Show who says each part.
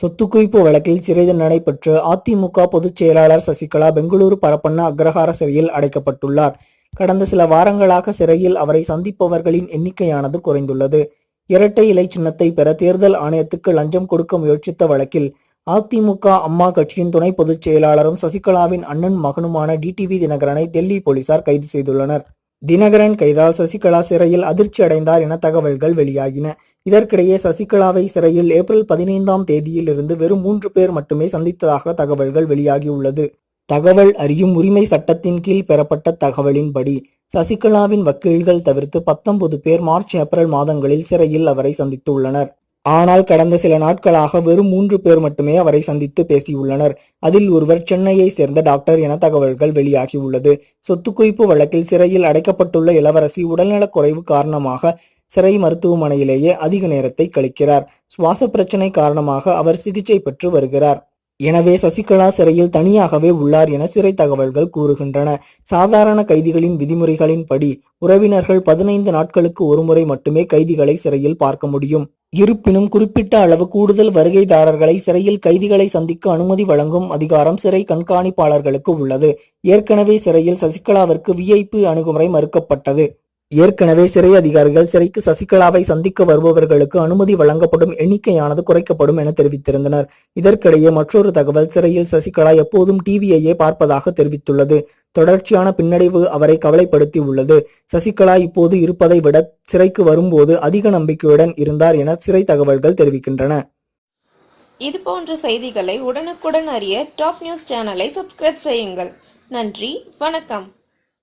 Speaker 1: சொத்து குவிப்பு வழக்கில் சிறை தண்டனை பெற்று அதிமுக பொதுச் செயலாளர் சசிகலா பெங்களூரு பரப்பண்ண அக்ரஹார சிறையில் அடைக்கப்பட்டுள்ளார். கடந்த சில வாரங்களாக சிறையில் அவரை சந்திப்பவர்களின் எண்ணிக்கையானது குறைந்துள்ளது. இரட்டை இலை சின்னத்தை பெற தேர்தல் ஆணையத்துக்கு லஞ்சம் கொடுக்க முயற்சித்த வழக்கில் அதிமுக அம்மா கட்சியின் துணை பொதுச் செயலாளரும் சசிகலாவின் அண்ணன் மகனுமான டிடிவி தினகரனை டெல்லி போலீசார் கைது செய்துள்ளனர். தினகரன் கைதால் சசிகலா சிறையில் அதிர்ச்சி அடைந்தார் என தகவல்கள் வெளியாகின. இதற்கிடையே சசிகலாவை சிறையில் ஏப்ரல் பதினைந்தாம் தேதியிலிருந்து வெறும் மூன்று பேர் மட்டுமே சந்தித்ததாக தகவல்கள் வெளியாகியுள்ளது. தகவல் அறியும் உரிமை சட்டத்தின் கீழ் பெறப்பட்ட தகவலின்படி சசிகலாவின் வக்கீல்கள் தவிர்த்து பத்தொன்பது பேர் மார்ச் ஏப்ரல் மாதங்களில் சிறையில் அவரை சந்தித்துள்ளனர். ஆனால் கடந்த சில நாட்களாக வெறும் மூன்று பேர் மட்டுமே அவரை சந்தித்து பேசியுள்ளனர். அதில் ஒருவர் சென்னையை சேர்ந்த டாக்டர் என தகவல்கள் வெளியாகியுள்ளது. சொத்து குவிப்பு வழக்கில் சிறையில் அடைக்கப்பட்டுள்ள இளவரசி உடல்நலக் குறைவு காரணமாக சிறை மருத்துவமனையிலேயே அதிக நேரத்தை கழிக்கிறார். சுவாச பிரச்சனை காரணமாக அவர் சிகிச்சை பெற்று வருகிறார். எனவே சசிகலா சிறையில் தனியாகவே உள்ளார் என சிறை தகவல்கள் கூறுகின்றன. சாதாரண கைதிகளின் விதிமுறைகளின்படி உறவினர்கள் பதினைந்து நாட்களுக்கு ஒருமுறை மட்டுமே கைதிகளை சிறையில் பார்க்க முடியும். இருப்பினும் குறிப்பிட்ட அளவு கூடுதல் வருகைதாரர்களை சிறையில் கைதிகளை சந்திக்க அனுமதி வழங்கும் அதிகாரம் சிறை கண்காணிப்பாளர்களுக்கு உள்ளது. ஏற்கனவே சிறையில் சசிகலாவிற்கு விஐபி அணுகுமுறை மறுக்கப்பட்டது. ஏற்கனவே சிறை அதிகாரிகள் சிறைக்கு சசிகலாவை சந்திக்க வருபவர்களுக்கு அனுமதி வழங்கப்படும் எண்ணிக்கையானது குறைக்கப்படும் என தெரிவித்திருந்தனர். இதற்கிடையே மற்றொரு தகவல் சிறையில் சசிகலா எப்போதும் டிவியையே பார்ப்பதாக தெரிவித்துள்ளது. தொடர்ச்சியான பின்னடைவு அவரை கவலைப்படுத்தி உள்ளது சசிகலா இப்போது இருப்பதை விட சிறைக்கு வரும்போது அதிக நம்பிக்கையுடன் இருந்தார் என சிறை தகவல்கள் தெரிவிக்கின்றன.
Speaker 2: இது போன்ற செய்திகளை உடனுக்குடன் அறிய டாப் நியூஸ் சேனலை சப்ஸ்கிரைப் செய்யுங்கள். நன்றி வணக்கம்.